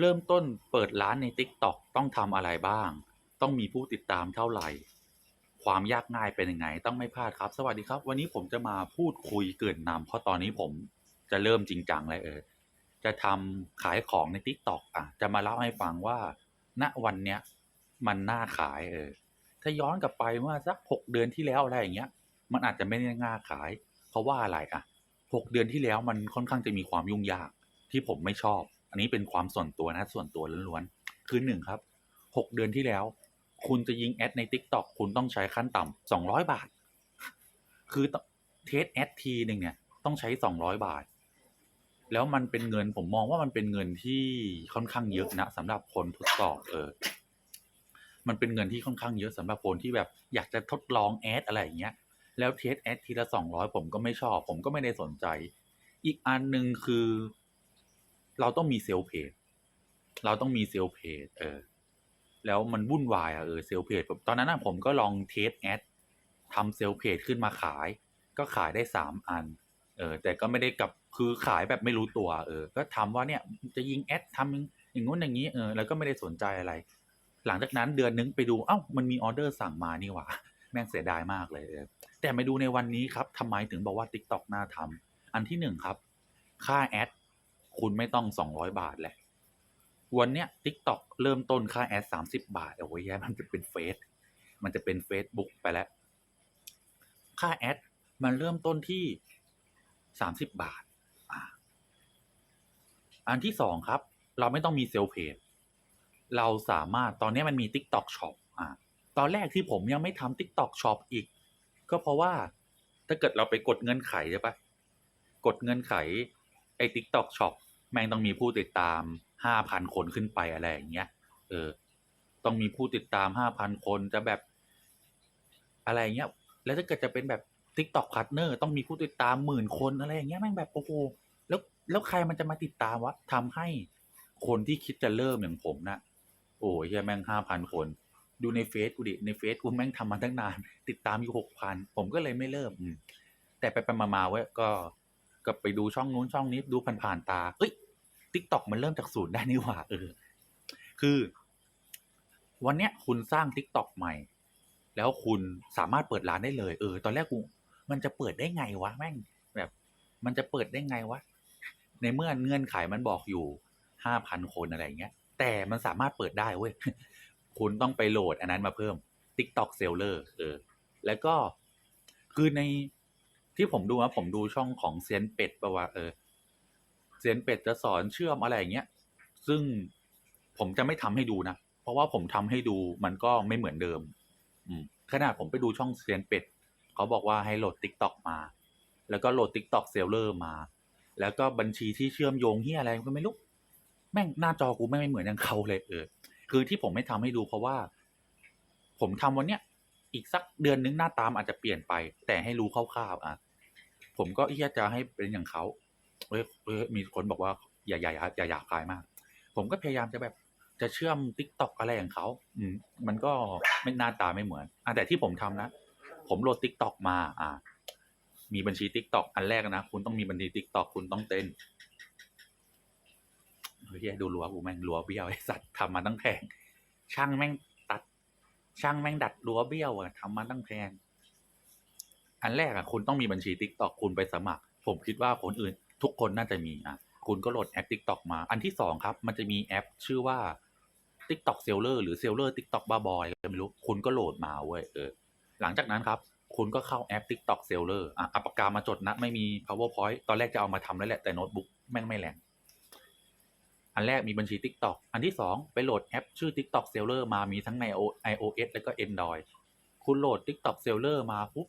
เริ่มต้นเปิดร้านใน TikTok ต้องทำอะไรบ้าง ต้องมีผู้ติดตามเท่าไหร่ ความยากง่ายเป็นยังไง ต้องไม่พลาดครับ สวัสดีครับ วันนี้ผมจะมาพูดคุยเกินนำเพราะตอนนี้ผมจะเริ่มจริงจังเลยเออ จะทำขายของใน TikTok อะ จะมาเล่าให้ฟังว่า ณ วันเนี้ยมันน่าขายเออ ถ้าย้อนกลับไปเมื่อสักหกเดือนที่แล้วอะไรอย่างเงี้ย มันอาจจะไม่ได้ง่าขาย เพราะว่าอะไรอะหกเดือนที่แล้วมันค่อนข้างจะมีความยุ่งยากที่ผมไม่ชอบ อันนี้เป็นความส่วนตัวนะส่วนตัวล้วนๆคือหนึ่งครับหกเดือนที่แล้ว คุณจะยิงแอดใน t ิ k t o k คุณต้องใช้ขั้นต่ำสองร้อยบาท คือเทสแอดทีหนึ่งเนี่ยต้องใช้สองร้อยบาท แล้วมันเป็นเงินผมมองว่ามันเป็นเงินที่ค่อนข้างเยอะนะสำหรับคนทดสอบเออมันเป็นเงินที่ค่อนข้างเยอะสำหรับคนที่แบบอยากจะทดลองแอดอะไรอย่างเงี้ย แล้วเทสแอดทีละสองร้อยผมก็ไม่ชอบ ผมก็ไม่ได้สนใจ อีกอันหนึ่งคือ เราต้องมีเซลล์เพจเราต้องมีเซลล์เพจเออ แล้วมันวุ่นวายอะเออเซลล์เพจตอนนั้นผมก็ลองเทสแอดทำเซลล์เพจขึ้นมาขาย ก็ขายได้สามอัน เออ แต่ก็ไม่ได้กับคือขายแบบไม่รู้ตัว เออ ก็ทำว่าเนี่ยจะยิงแอดทำอย่างงู้นอย่างนี้เออแล้วก็ไม่ได้สนใจอะไร หลังจากนั้นเดือนนึงไปดูเอ้ามันมีออเดอร์สั่งมานี่หว่าแม่งเสียดายมากเลยเออแต่มาดูในวันนี้ครับทำไมถึงบอกว่า TikTok น่าทำอันที่หนึ่งครับ ค่าแอด คุณไม่ต้องสองร้อยบาทแหละ วันเนี้ย TikTok เริ่มต้นค่าแอดสามสิบาท โอ้ยแย่มันจะเป็นเฟซมันจะเป็น Facebook ไปแล้ว ค่าแอดมันเริ่มต้นที่สามสิบบาทอ่าอันที่สองครับ เราไม่ต้องมีเซลล์เพจเราสามารถตอนนี้มันมี TikTok Shop อ่าตอนแรกที่ผมยังไม่ทำ TikTok Shop อีก ก็เพราะว่าถ้าเกิดเราไปกดเงินไขใช่ปะกดเงินไขไอ้ TikTok Shop แม่งต้องมีผู้ติดตามห้าพันคนขึ้นไปอะไรอย่างเงี้ย เออ ต้องมีผู้ติดตามห้าพันคนจะแบบ อะไรเงี้ย แล้วถ้าเกิดจะเป็นแบบ TikTok Partner ต้องมีผู้ติดตามหมื่นคนอะไรอย่างเงี้ยแม่งแบบโอ้โหแล้วแล้วใครมันจะมาติดตามวะทำให้คนที่คิดจะเริ่มอย่างผมนะโอ้ยเหี้ยแม่งห้าพันคน ดูในเฟซกูดิในเฟซกูแม่งทำมาตั้งนาน ติดตามอยู่หกพันผมก็เลยไม่เริ่มแต่ไปไปมามาๆเว้ยก็ ก็ไปดูช่องนู้นช่องนี้ดูผ่านๆตา เอ้ยทิกตอกมันเริ่มจากศูนย์ได้นี่หว่า เออ คือ วันเนี้ยคุณสร้างทิกตอกใหม่ แล้วคุณสามารถเปิดร้านได้เลย เออ ตอนแรกกู มันจะเปิดได้ไงวะแม่ง แบบ มันจะเปิดได้ไงวะ ในเมื่อเงื่อนไขมันบอกอยู่ห้าพันคนอะไรอย่างเงี้ย แต่มันสามารถเปิดได้เว้ย คุณต้องไปโหลดอันนั้นมาเพิ่ม TikTok Seller เออ แล้วก็คือใน ที่ผมดูนะผมดูช่องของเซียนเป็ดปะว่าเออเซียนเป็ดจะสอนเชื่อมอะไรอย่างเงี้ยซึ่งผมจะไม่ทำให้ดูนะ เพราะว่าผมทำให้ดูมันก็ไม่เหมือนเดิม อืมขนาดผมไปดูช่องเซียนเป็ดเขาบอกว่าให้โหลด TikTok มา แล้วก็โหลด TikTok Seller มา แล้วก็บัญชีที่เชื่อมโยงที่อะไรก็ไม่รู้แม่งหน้าจอกูไม่เหมือนอย่างเขาเลยเออ คือที่ผมไม่ทำให้ดูเพราะว่า ผมทำวันเนี้ยอีกสักเดือนนึงหน้าตามอาจจะเปลี่ยนไป แต่ให้รู้คร่าวๆอะ ผมก็เฮียจะให้เป็นอย่างเขาเอ้ยเอ้ยมีคนบอกว่าอย่าอย่าอย่าอย่าอยากขายมาก ผมก็พยายามจะแบบจะเชื่อมทิกตอกอะไรอย่างเขาอืมมันก็ไม่หน้าตาไม่เหมือนอะแต่ที่ผมทำนะ ผมโหลดทิกตอกมา อ่า มีบัญชีทิกตอกอันแรกนะ คุณต้องมีบัญชีทิกตอกคุณต้องเต้นเฮ้ยดูรั้วกูแม่งรั้วเบี้ยวไอ้สัตว์ทำมาตั้งแพงช่างแม่งตัด ช่างแม่งดัดรั้วเบี้ยวอะทำมาตั้งแพง อันแรกอะคุณต้องมีบัญชีทิกตอกคุณไปสมัคร ผมคิดว่าคนอื่น ทุกคนน่าจะมีอะคุณก็โหลดแอปทิกตอกมา อันที่สองครับ มันจะมีแอปชื่อว่า TikTok Seller หรือ Seller TikTok บ้าบอยไม่รู้ คุณก็โหลดมาเว้ยเออหลังจากนั้นครับ คุณก็เข้าแอป TikTok Seller อะอาปากามาจดนะ ไม่มี powerpoint ตอนแรกจะเอามาทำแล้วแหละ แต่โน้ตบุ๊กแม่งไม่แรง อันแรกมีบัญชี TikTok อันที่สองไปโหลดแอปชื่อ TikTok Seller มามีทั้งใน iOS แล้วก็ Android คุณโหลด TikTok Seller มาปุ๊บ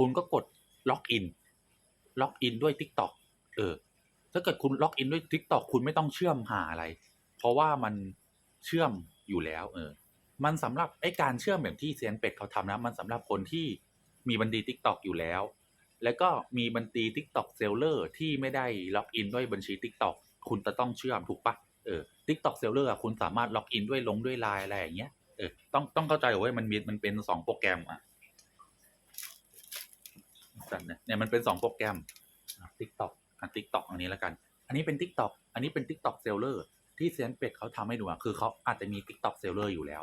คุณก็กดล็อกอินล็อกอินด้วย TikTok เออ ถ้าเกิดคุณล็อกอินด้วย TikTok คุณไม่ต้องเชื่อมหาอะไร เพราะว่ามันเชื่อมอยู่แล้ว เออ มันสำหรับไอ้การเชื่อมแบบที่เซียนเป็ดเขาทำนะ มันสำหรับคนที่มีบัญชี TikTok อยู่แล้ว แล้วก็มีบัญชี TikTok Seller ที่ไม่ได้ล็อกอินด้วยบัญชี TikTok คุณจะต้องเชื่อมถูกปะเออ TikTok Seller อะคุณสามารถล็อกอินด้วยลงด้วยไลน์อะไรอย่างเงี้ยเออต้องต้องเข้าใจว่ามันมีมันเป็นสองโปรแกรมอะ สันเนี่ยเนี่ยมันเป็นสองโปรแกรม TikTok อะ TikTok อันนี้แล้วกัน อันนี้เป็น t ิ k t o k อันนี้เป็น t ิ k t o k Seller ที่เซียนเป็ดเขาทำให้ดูอะคือเขาอาจจะมี t ิ k t o k Seller อยู่แล้ว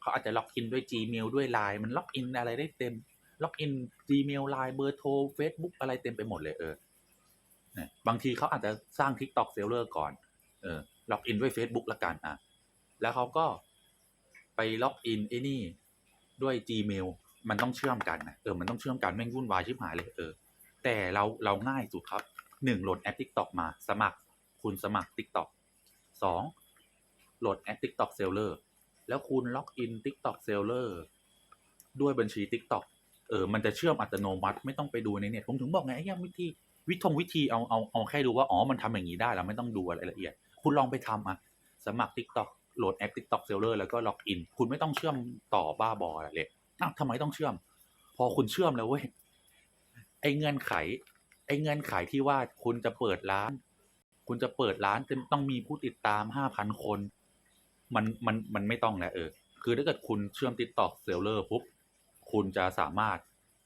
เขาอาจจะล็อกอินด้วย Gmail ด้วย Line มันล็อกอินอะไรได้เต็ม ล็อกอิน Gmail Line เบอร์โทร Facebook อะไรเต็มไปหมดเลยเออเนี่ยบางทีเขาอาจจะสร้าง TikTok Seller ก่อน เออ ล็อกอินด้วย Facebook ละกันอะ แล้วเขาก็ไปล็อกอินไอ้นี่ด้วย Gmail มันต้องเชื่อมกันนะเออมันต้องเชื่อมกันแม่งวุ่นวายชิบหายเลยเออแต่เราเราง่ายสุดครับหนึ่งโหลดแอป TikTok มา สมัครคุณสมัคร TikTok สองโหลดแอป TikTok Seller แล้วคุณล็อกอิน TikTok Seller ด้วยบัญชี TikTok เออ มันจะเชื่อมอัตโนมัติไม่ต้องไปดูในเน็ตผมถึงบอกไงไอ้เหี้ยวิธีวิธงวิธีเอาเอาเอาแค่ดูว่าอ๋อมันทำอย่างนี้ได้เราไม่ต้องดูอะไรละเอียด คุณลองไปทำอะสมัคร TikTok โหลดแอป TikTok Seller แล้วก็ล็อกอิน คุณไม่ต้องเชื่อมต่อบ้าบออะไรเลย อ้าวทำไมต้องเชื่อม พอคุณเชื่อมแล้วเว้ยไอ้เงื่อนไข ไอ้เงื่อนไขที่ว่าคุณจะเปิดร้าน คุณจะเปิดร้านจะต้องมีผู้ติดตามห้าพันคน มันมันมันไม่ต้องแล้วเออ คือถ้าเกิดคุณเชื่อม TikTok Seller ปุ๊บคุณจะสามารถ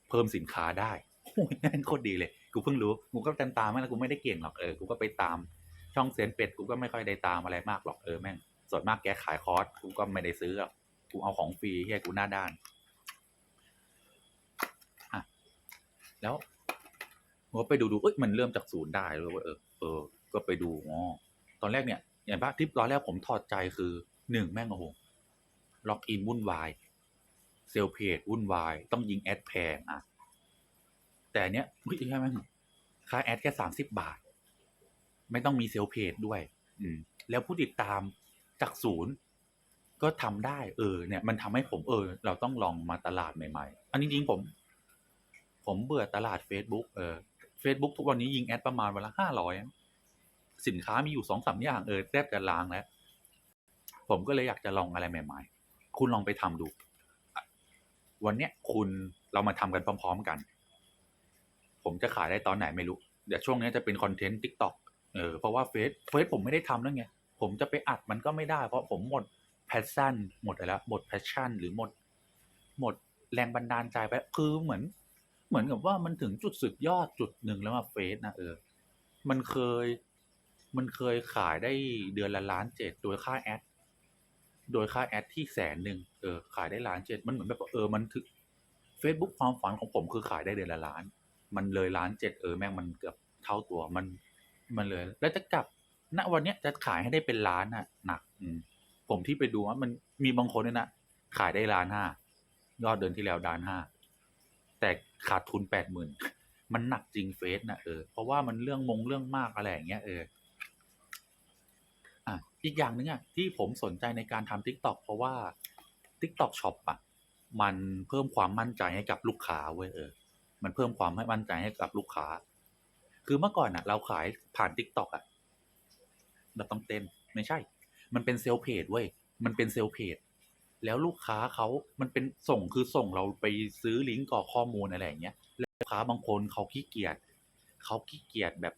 เพิ่มสินค้าได้โอ้ยนั่นโคตรดีเลย กูเพิ่งรู้ กูก็ตามตามๆนะกูไม่ได้เก่งหรอกเออ กูก็ไปตามช่องเซนเป็ด กูก็ไม่ค่อยได้ตามอะไรมากหรอกเออแม่งส่วนมากแกขายคอร์ส กูก็ไม่ได้ซื้อหรอกกูเอาของฟรีเฮียกูหน้าด้าน อะ แล้วก็ไปดูดูเอ้ยมันเริ่มจากศูนย์ได้เลยว่าเออเออ ก็ไปดูอ๋อตอนแรกเนี่ยอย่างว่าที่ตอนแรกผมถอดใจคือหนึ่งแม่งโอ้โหล็อกอินวุ่นวายเซลเพจวุ่นวาย ต้องยิงแอดแพงอะ แต่เนี้ยเฮ้ยใช่ไหมค่าแอดแค่สามสิบบาท ไม่ต้องมีเซลเพจด้วย อืม แล้วผู้ติดตามจากศูนย์ ก็ทำได้ เออ เนี่ย มันทำให้ผมเออ เราต้องลองมาตลาดใหม่ ๆ อันนี้จริงผม ผมเบื่อตลาด Facebook เออ Facebook ทุกวันนี้ยิงแอดประมาณวันละห้าร้อยสินค้ามีอยู่สองสามอย่างเออแทบจะล้างแล้ว ผมก็เลยอยากจะลองอะไรใหม่ ๆ คุณลองไปทำดู วันเนี้ยคุณเรามาทำกันพร้อม ๆ กัน ผมจะขายได้ตอนไหนไม่รู้ เดี๋ยวช่วงนี้จะเป็นคอนเทนต์ TikTok เออเพราะว่าเฟซเฟซผมไม่ได้ทำแล้วไงผมจะไปอัดมันก็ไม่ได้ เพราะผมหมดแพชชั่น หมดอะไรแล้วหมดแพชชั่น หรือหมด หมดแรงบันดาลใจไปคือเหมือน เหมือนกับว่ามันถึงจุดสุดยอดจุดหนึ่งแล้วมาเฟซนะเออ มันเคย มันเคยขายได้เดือนละล้านเจ็ดโดยค่าแอด โดยค่าแอดที่แสนหนึ่งเออ ขายได้ล้านเจ็ดมันเหมือนแบบเออ มันถึง Facebook ความฝันของผมคือขายได้เดือนละล้าน มันเลยล้านเจ็ดเออแม่งมันเกือบเท่าตัวมัน มันเลย แล้วจะกลับ ณ วันเนี้ยจะขายให้ได้เป็นล้านน่ะ หนัก อืม ผมที่ไปดูว่ามันมีบางคนเนี่ยนะขายได้ล้านห้ายอดเดือนที่แล้วล้านห้า แต่ขาดทุนแปดหมื่นมันหนักจริงเฟสนะเออเพราะว่ามันเรื่องมงเรื่องมากอะไรอย่างเงี้ยเอออะอีกอย่างหนึ่งอะที่ผมสนใจในการทำ TikTok เพราะว่า TikTok Shop อะ มันเพิ่มความมั่นใจให้กับลูกค้าเว้ยเออ มันเพิ่มความให้มั่นใจให้กับลูกค้า คือเมื่อก่อนอะ เราขายผ่าน TikTok อะเราต้องเต้นไม่ใช่ มันเป็นเซลเพจเว้ยมันเป็นเซลเพจ แล้วลูกค้าเขามันเป็นส่งคือส่งเราไปซื้อลิงก์กรอกข้อมูลอะไรอย่างเงี้ยแล้วลูกค้าบางคนเขาขี้เกียจเขาขี้เกียจแบบ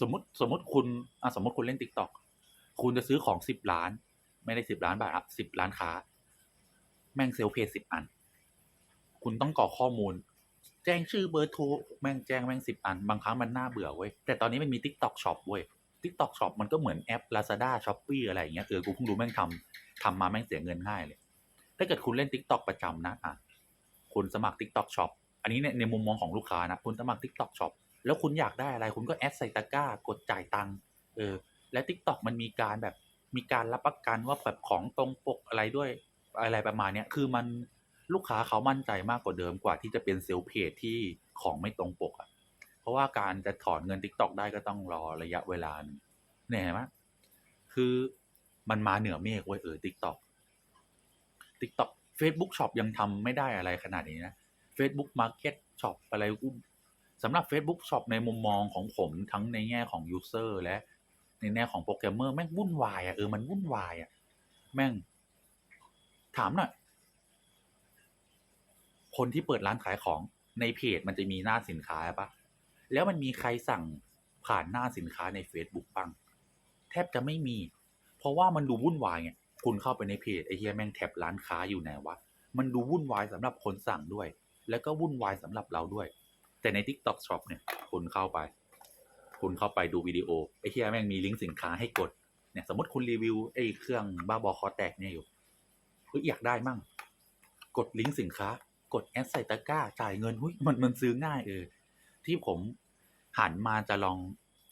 สมมติสมมติคุณอะสมมติคุณเล่นติ๊กต็อกคุณจะซื้อของสิบล้าน ไม่ได้สิบล้านบาทอะสิบล้านค้า แม่งเซลเพจสิบอัน คุณต้องกรอกข้อมูล แจ้งชื่อเบอร์โทรแม่งแจ้งแม่งสิบอัน บางครั้งมันน่าเบื่อเว้ยแต่ตอนนี้มันมี TikTok Shop เว้ย TikTok Shop มันก็เหมือนแอป Lazada Shopee อะไรอย่างเงี้ยเออกูเพิ่งรู้แม่งทำทำมาแม่งเสียเงินง่ายเลย ถ้าเกิดคุณเล่น TikTok ประจำนะอะคุณสมัคร TikTok Shop อันนี้เนี่ยในมุมมองของลูกค้านะ คุณสมัคร TikTok Shop แล้วคุณอยากได้อะไรคุณก็แอดใส่ตะกร้ากดจ่ายตังค์เออและ TikTok มันมีการแบบมีการรับประกันว่าแบบของตรงปกอะไรด้วยอะไรประมาณเนี้ยคือมันลูกค้าเขามั่นใจมากกว่าเดิมกว่าที่จะเป็นเซลล์เพจที่ของไม่ตรงปกอะ เพราะว่าการจะถอนเงิน TikTok ได้ก็ต้องรอระยะเวลาหนึงเนี่ยเห็นไหมคือมันมาเหนือเมฆเว้เออ TikTok TikTok Facebook Shop ยังทำไม่ได้อะไรขนาดนี้นะ Facebook Market Shop อะไรกูสำหรับ Facebook Shop ในมุมมองของผมทั้งในแง่ของ User และในแง่ของโปรแกรมเมอร์แม่งวุ่นวายอะเออมันวุ่นวายอะแม่ง ถามหน่อยคนที่เปิดร้านขายของในเพจมันจะมีหน้าสินค้าปะแล้วมันมีใครสั่งผ่านหน้าสินค้าใน Facebook บ้างแทบจะไม่มี เพราะว่ามันดูวุ่นวายไง คุณเข้าไปในเพจไอเฮียแม่งแท็บร้านค้าอยู่ไหนวะ มันดูวุ่นวายสำหรับคนสั่งด้วย แล้วก็วุ่นวายสำหรับเราด้วย แต่ใน TikTok Shop เนี่ยคุณเข้าไป คุณเข้าไปดูวิดีโอไอเฮียแม่งมีลิงก์สินค้าให้กดเนี่ยสมมติคุณรีวิวไอเครื่องบ้าบอคอแตกเนี่ยอยู่เฮ้ยอยากได้มั่ง กดลิงก์สินค้า กดแอดใส่ตะกร้าจ่ายเงินหุ้ยมันมันซื้อง่ายเออ ที่ผมหันมาจะลอง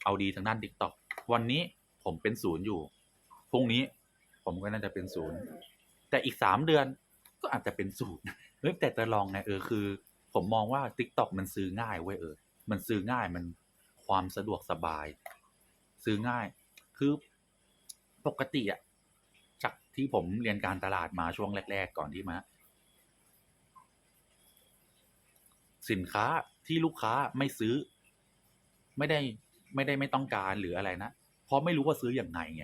เอาดีทางด้านทิกตอกวันนี้ผมเป็นศูนย์อยู่ พรุ่งนี้ ผมก็น่าจะเป็นศูนย์แต่อีกสามเดือนก็อาจจะเป็นศูนย์เฮ้ยแต่จะลองไงเออคือ ผมมองว่า t ิ k t o k มันซื้อง่ายเว้ยเออ มันซื้อง่ายมันความสะดวกสบาย ซื้อง่าย คือปกติอะจากที่ผมเรียนการตลาดมาช่วงแรก ๆ ก่อนที่มา สินค้าที่ลูกค้าไม่ซื้อ ไม่ได้ไม่ได้ไม่ต้องการหรืออะไรนะเพราะไม่รู้ว่าซื้ออย่างไงไง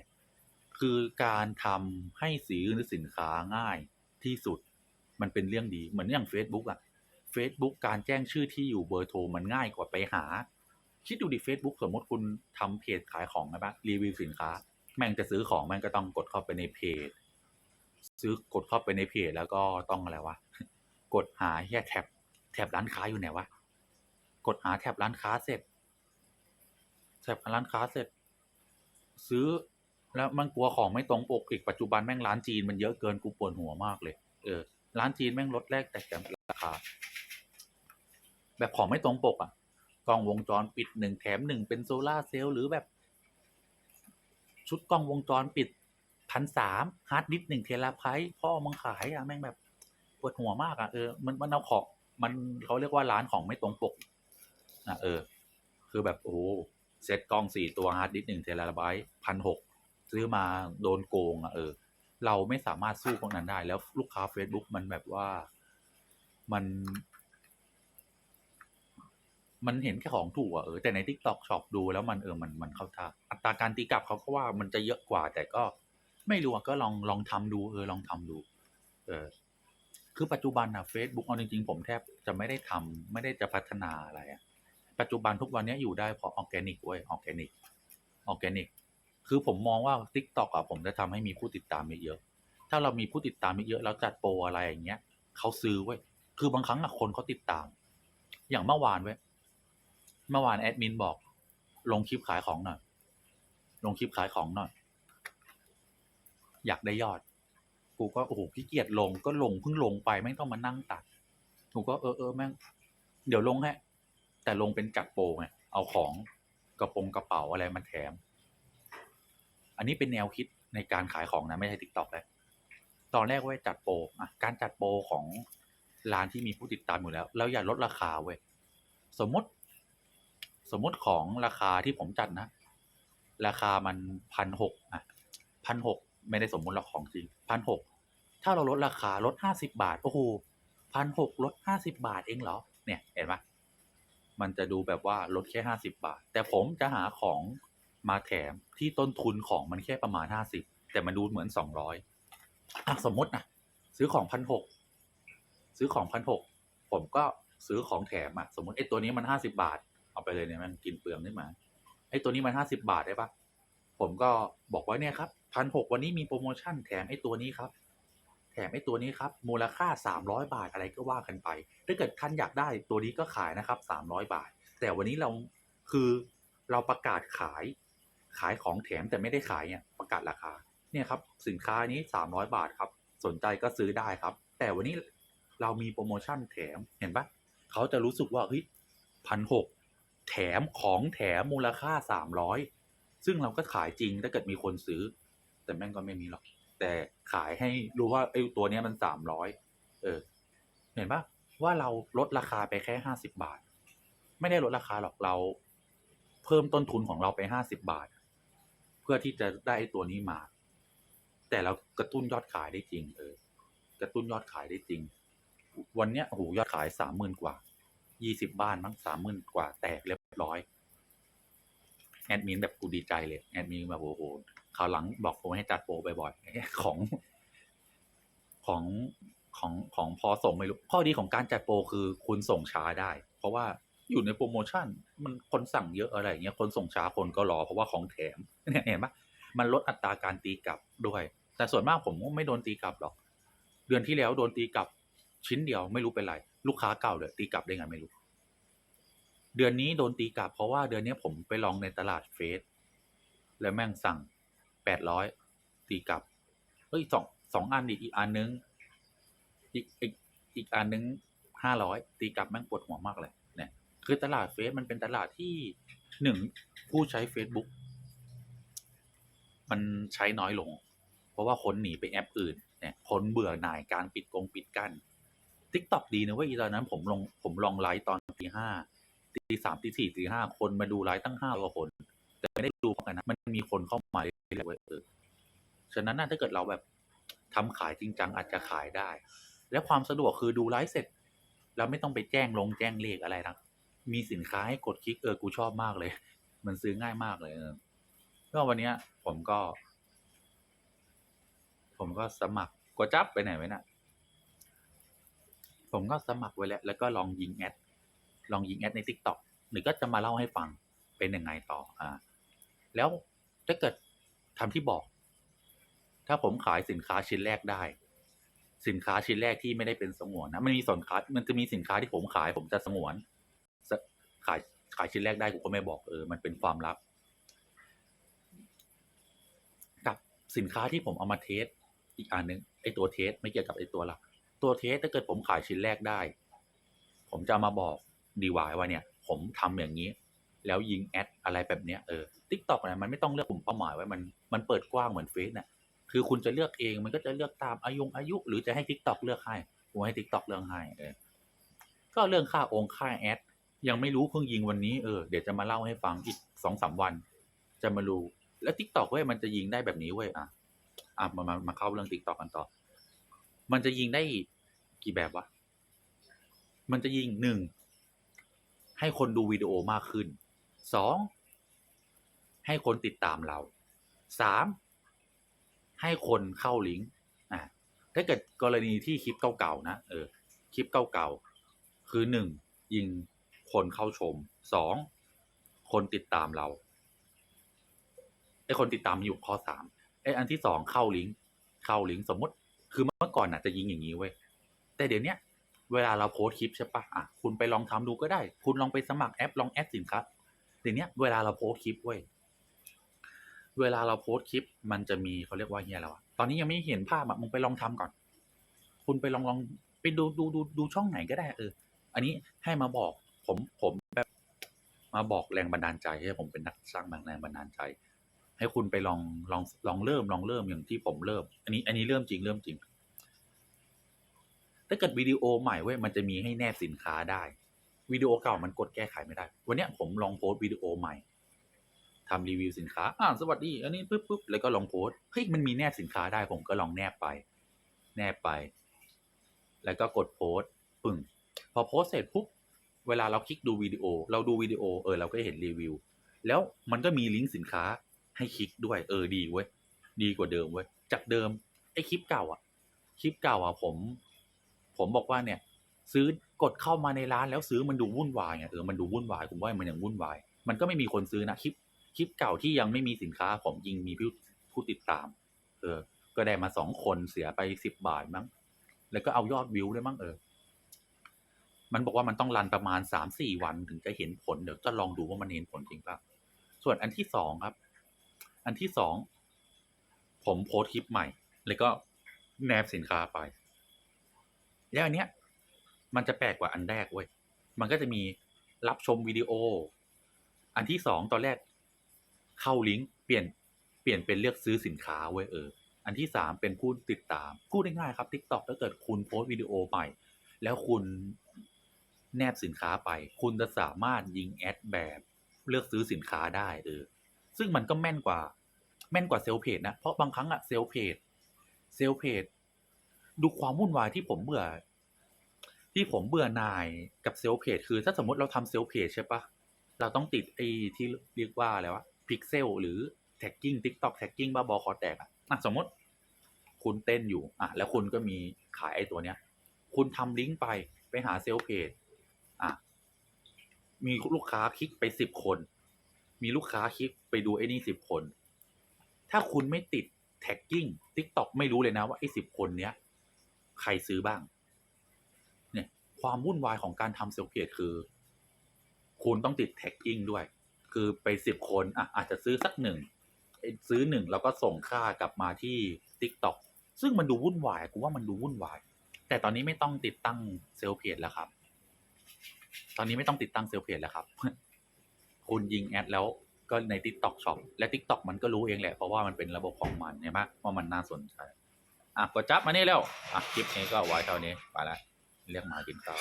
คือการทำให้ซื้อหรือสินค้าง่ายที่สุด มันเป็นเรื่องดีเหมือนอย่าง Facebook อะ Facebook การแจ้งชื่อที่อยู่เบอร์โทรมันง่ายกว่าไปหา คิดดูดิ Facebook สมมติคุณทำเพจขายของนะปะรีวิวสินค้า แม่งจะซื้อของแม่งก็ต้องกดเข้าไปในเพจ ซื้อกดเข้าไปในเพจแล้วก็ต้องอะไรวะกดหาแค่แท็บแท็บร้านค้าอยู่ไหนวะกดหาแท็บร้านค้าเสร็จแท็บร้านค้าเสร็จ ซื้อ แล้วมันกลัวของไม่ตรงปกอีกปัจจุบันแม่งร้านจีนมันเยอะเกินกูปวดหัวมากเลย เออ ร้านจีนแม่งลดแรกแต่แถมราคา แบบของไม่ตรงปกอะกล้องวงจรปิดหนึ่งแถมหนึ่งเป็นโซล่าเซลล์หรือแบบ ชุดกล้องวงจรปิดพันสามฮาร์ดดิสก์หนึ่งเทราไบต์พ่อมึงขายอะแม่งแบบปวดหัวมากอะเออมันมันเอาของมันเขาเรียกว่าร้านของไม่ตรงปกอะเออ คือแบบโอ้เซ็ตกล้องสี่ตัวฮาร์ดดิสก์หนึ่งเทราไบต์พันหก ซื้อมาโดนโกงอะเออ เราไม่สามารถสู้พวกนั้นได้ แล้วลูกค้า Facebook มันแบบว่ามัน มันเห็นแค่ของถูกอะเออแต่ใน TikTok Shop ดูแล้วมันเออมันมันเข้าท่าอัตราการตีกลับเขาก็ว่ามันจะเยอะกว่า แต่ก็ไม่รู้อะก็ลองลองทำดูเออลองทำดู เออ คือปัจจุบันอะ Facebook เอาจริงๆผมแทบจะไม่ได้ทำไม่ได้จะพัฒนาอะไรอะปัจจุบันทุกวันนี้อยู่ได้เพราะออร์แกนิกเว้ยออร์แกนิกออร์แกนิก คือผมมองว่า t ิ k t o k อะผมจะทำให้มีผู้ติดตามเยอะๆถ้าเรามีผู้ติดตามเยอะๆแล้วจัดโปรอะไรอย่างเงี้ยเขาซื้อเว้ยคือบางครั้งอะคนเขาติดตาม อย่างเมื่อวานเว้ยเมื่อวานแอดมินบอก ลงคลิปขายของหน่อยลงคลิปขายของหน่อยอยากได้ยอด กูก็โอ้โหขี้เกียจลงก็ลงเพิ่งลงไปแม่ต้องมานั่งตัดกูก็เออเออแม่งเดี๋ยวลงให้แต่ลงเป็นจัดโปรไงเอาของกระโปรงกระเป๋าอะไรมาแถม อันนี้เป็นแนวคิดในการขายของนะ ไม่ใช่ทิกตอกแล้ว ตอนแรกเว้ยจัดโปรอะการจัดโปรของร้านที่มีผู้ติดตามอยู่แล้วแล้วอย่าลดราคาเว้ย สมมติ สมมติของราคาที่ผมจัดนะ ราคามันพันหกอะพันหกไม่ได้สมมติหรอกของจริงพันหกถ้าเราลดราคาลดห้าสิบาท โอ้โหพันหกลดห้าสิบาทเองเหรอ เนี่ย เห็นไหมมันจะดูแบบว่าลดแค่ห้าสิบาท แต่ผมจะหาของ มาแถมที่ต้นทุนของมันแค่ประมาณห้าสิบแต่มันดูเหมือนสองร้อยอะสมมตินะซื้อของพันหกซื้อของพันหกผมก็ซื้อของแถมอะสมมติไอ้ตัวนี้มันห้าสิบาท เอาไปเลยเนี่ยมันกินเปลืองได้ไหมไอ้ตัวนี้มันห้าสิบาทได้ปะผมก็บอกว่าเนี่ยครับพันหกวันนี้มีโปรโมชั่นแถมไอ้ตัวนี้ครับ แถมไอ้ตัวนี้ครับ มูลค่าสามร้อยบาทอะไรก็ว่ากันไป ถ้าเกิดท่านอยากได้ตัวนี้ก็ขายนะครับสามร้อยบาท แต่วันนี้เราคือเราประกาศขาย ขายของแถมแต่ไม่ได้ขายเนี่ยประกาศราคาเนี่ยครับสินค้านี้สามร้อยบาทครับ สนใจก็ซื้อได้ครับ แต่วันนี้เรามีโปรโมชั่นแถมเห็นปะเขาจะรู้สึกว่าเฮ้ยพันหกแถมของแถมมูลค่าสามร้อยซึ่งเราก็ขายจริงถ้าเกิดมีคนซื้อ แต่แม่งก็ไม่มีหรอก แต่ขายให้รู้ว่าไอ้ตัวเนี้ยมันสามร้อยเออ เห็นปะว่าเราลดราคาไปแค่ห้าสิบาท ไม่ได้ลดราคาหรอกเรา เพิ่มต้นทุนของเราไปห้าสิบาท พื่อที่จะได้ไอ้ตัวนี้มา แต่เรากระตุ้นยอดขายได้จริงเออกระตุ้นยอดขายได้จริง วันเนี้ยโอ้โหยอดขายสามหมื่นกว่ายี่สิบบ้านมั้งสามหมื่นกว่าแตกเรียบร้อยแอดมินแบบกูดีใจเลยแอดมินแบบโอ้โหคราวหลังบอกผมให้จัดโปรบ่อยๆของของของของพอส่งไม่รู้ข้อดีของการจัดโปรคือคุณส่งช้าได้ เพราะว่า อยู่ในโปรโมชั่น มันคนสั่งเยอะอะไรเงี้ยคนส่งช้าคนก็รอเพราะว่าของแถมเนี่ยเห็นปะมันลดอัตราการตีกลับด้วย แต่ส่วนมากผมก็ไม่โดนตีกลับหรอก เดือนที่แล้วโดนตีกลับชิ้นเดียวไม่รู้เป็นไร ลูกค้าเก่าเลยตีกลับได้ไงไม่รู้ เดือนนี้โดนตีกลับเพราะว่าเดือนนี้ผมไปลองในตลาดเฟสแล้วแม่งสั่งแปดร้อยตีกลับเฮ้ยสองสองอันอีกอีกอันนึงอีกอีกอีกอันนึงห้าร้อยตีกลับแม่งปวดหัวมากเลย คือตลาดเฟซมันเป็นตลาดที่หนึ่งผู้ใช้ Facebook มันใช้น้อยลง เพราะว่าคนหนีไปแอปอื่นเนี่ยคนเบื่อหน่ายการปิดกงปิดกั้นทิกตอกดีนะเว้ยอีตอนนั้นผมลงผมลองไลฟ์ตอนตีห้าตีสามตีสี่ตีห้าคนมาดูไลฟ์ตั้งห้ากว่าคน แต่ไม่ได้ดูกันนะมันมีคนเข้ามาเรื่อยๆเว้ยเออฉะนั้นน่ะถ้าเกิดเราแบบทำขายจริงจังอาจจะขายได้ และความสะดวกคือดูไลฟ์เสร็จ เราไม่ต้องไปแจ้งลงแจ้งเลขอะไรนะ มีสินค้าให้กดคลิกเออกูชอบมากเลย มันซื้อง่ายมากเลยเออก็วันเนี้ย ผมก็ ผมก็สมัครกดจับไปไหนไว้น่ะ ผมก็สมัครไว้แล้ว แล้วก็ลองยิงแอด ลองยิงแอดในทิกตอกหรือก็จะมาเล่าให้ฟังเป็นยังไงต่ออ่า แล้วถ้าเกิดทำที่บอก ถ้าผมขายสินค้าชิ้นแรกได้ สินค้าชิ้นแรกที่ไม่ได้เป็นสงวนนะ มันมีสินค้า มันจะมีสินค้าที่ผมขาย ผมจะสงวน ขายขายชิ้นแรกได้ผมก็ไม่บอกเออมันเป็นความลับ กับสินค้าที่ผมเอามาเทสอีกอันนึงไอตัวเทสไม่เกี่ยวกับไอตัวหลักตัวเทสถ้าเกิดผมขายชิ้นแรกได้ ผมจะมาบอกดีวายว่าเนี่ย ผมทำอย่างนี้ แล้วยิงแอดอะไรแบบเนี้ยเออทิกตอกเนี่ยมันไม่ต้องเลือกกลุ่มเป้าหมายไว้มันมันเปิดกว้างเหมือนเฟซน่ะคือคุณจะเลือกเองมันก็จะเลือกตามอายุอายุ หรือจะให้ทิกตอกเลือกให้ผมให้ทิกตอกเลือกให้เออก็เรื่องค่าองค์ค่าแอด ยังไม่รู้เพิ่งยิงวันนี้เออเดี๋ยวจะมาเล่าให้ฟังอีกสองสามวัน จะมาดูแล้วทิกตอกเว้ยมันจะยิงได้แบบนี้เว้ยอะอะมามามาเข้าเรื่องทิกตอกกันต่อ มันจะยิงได้กี่แบบวะมันจะยิงหนึ่งให้คนดูวิดีโอมากขึ้นสองให้คนติดตามเราสามให้คนเข้าลิงก์อะถ้าเกิดกรณีที่คลิปเก่าๆนะเออคลิปเก่าๆคือหนึ่งยิง คนเข้าชมสองคนติดตามเราไอคนติดตามอยู่ข้อสามไออันที่สองเข้าลิงก์เข้าลิงก์สมมติ คือเมื่อก่อนน่ะจะยิงอย่างนี้เว้ยแต่เดี๋ยวนี้เวลาเราโพสคลิปใช่ปะอะคุณไปลองทำดูก็ได้ คุณลองไปสมัครแอปลองแอดสินค้าเดี๋ยวนี้เวลาเราโพสคลิปเว้ยเวลาเราโพสคลิป มันจะมีเขาเรียกว่าเฮียอะไรวะตอนนี้ยังไม่เห็นภาพอะมึงไปลองทำก่อน คุณไปลองลองไปดูดูดูดูช่องไหนก็ได้เออ อันนี้ให้มาบอก ผมผมแบบมาบอกแรงบันดาลใจให้ผมเป็นนักสร้างแรงบันดาลใจ ให้คุณไปลองลองลองเริ่มลองเริ่มอย่างที่ผมเริ่ม อันนี้ อันนี้เริ่มจริงเริ่มจริง ถ้าเกิดวิดีโอใหม่เว้ยมันจะมีให้แนบสินค้าได้วิดีโอเก่ามันกดแก้ไขไม่ได้ วันนี้ผมลองโพสต์วิดีโอใหม่ทำรีวิวสินค้า อ่าสวัสดี อันนี้ปุ๊บปุ๊บแล้วก็ลองโพสต์ เฮ้ย มันมีแนบสินค้าได้ ผมก็ลองแนบไป แนบไป แล้วก็กดโพสต์ ปึ่ง พอโพสต์เสร็จปุ๊บ เวลาเราคลิกดูวิดีโอ เราดูวิดีโอเออเราก็เห็นรีวิว แล้วมันก็มีลิงก์สินค้าให้คลิกด้วยเออดีเว้ยดีกว่าเดิมเว้ยจากเดิมไอ้คลิปเก่าอะ คลิปเก่าอะผม ผมบอกว่าเนี่ย ซื้อกดเข้ามาในร้านแล้วซื้อมันดูวุ่นวายไงเออมันดูวุ่นวายผมว่ามันยังวุ่นวาย มันก็ไม่มีคนซื้อนะคลิปคลิปเก่าที่ยังไม่มีสินค้าผมยิงมีผู้ผู้ติดตาม เออ ก็ได้มาสองคนเสียไปสิบบาทมั้ง แล้วก็เอายอดวิวด้วยมั้งเออ มันบอกว่ามันต้องรันประมาณสามสี่วันถึงจะเห็นผลเดี๋ยวจะลองดูว่ามันเห็นผลจริงป่ะส่วนอันที่สองครับ อันที่สองผมโพสคลิปใหม่ แล้วก็แนบสินค้าไป แล้วอันเนี้ย มันจะแปลกกว่าอันแรกเว้ยมันก็จะมีรับชมวิดีโอ อันที่สองตอนแรกเข้าลิงก์เปลี่ยนเปลี่ยนเป็นเลือกซื้อสินค้าเว้ยเออ อันที่สามเป็นผู้ติดตามพูดง่ายๆครับ TikTok ถ้าเกิดคุณโพสต์วิดีโอใหม่ แล้วคุณ แนบสินค้าไป คุณจะสามารถยิงแอดแบบเลือกซื้อสินค้าได้เออซึ่งมันก็แม่นกว่า แม่นกว่าเซลเพจนะ เพราะบางครั้งอะเซลเพจเซลเพจดูความวุ่นวายที่ผมเบื่อ ที่ผมเบื่อหน่ายกับเซลเพจคือถ้าสมมติเราทำเซลเพจใช่ปะเราต้องติดไอ้ที่เรียกว่าอะไรวะพิกเซลหรือแท็กกิ้งทิกตอกแท็กกิ้งบ้าบอคอแตกอะอะสมมติคุณเต้นอยู่อะแล้วคุณก็มีขายไอ้ตัวเนี้ย คุณทำลิงก์ไปไปหาเซลเพจ อะมีลูกค้าคลิกไปสิบคน มีลูกค้าคลิกไปดูไอ้นี่สิบคน ถ้าคุณไม่ติดแท็กกิ้งทิกตอกไม่รู้เลยนะว่าไอ้สิบคนเนี้ย ใครซื้อบ้าง เนี่ย ความวุ่นวายของการทำเซลล์เพจคือ คุณต้องติดแท็กกิ้งด้วย คือไปสิบคนอะอาจจะซื้อสักหนึ่งซื้อหนึ่งแล้วก็ส่งค่ากลับมาที่ Tik t o อกซึ่งมันดูวุ่นวายกูว่ามันดูวุ่นวาย แต่ตอนนี้ไม่ต้องติดตั้งเซลล์เพจแล้วครับ ตอนนี้ไม่ต้องติดตั้งเซลล์เพจแล้วครับ คุณยิงแอดแล้วก็ใน t ิ k t o อกช็อปและ t ิ k t o อกมันก็รู้เองแหละ เพราะว่ามันเป็นระบบของมันเห็นไหมว่ามันน่าสนใจ อะกดจับมานี่แล้ว อะ คลิปนี้ก็ไว้เท่านี้ ไปละเรียกหมากินข้าว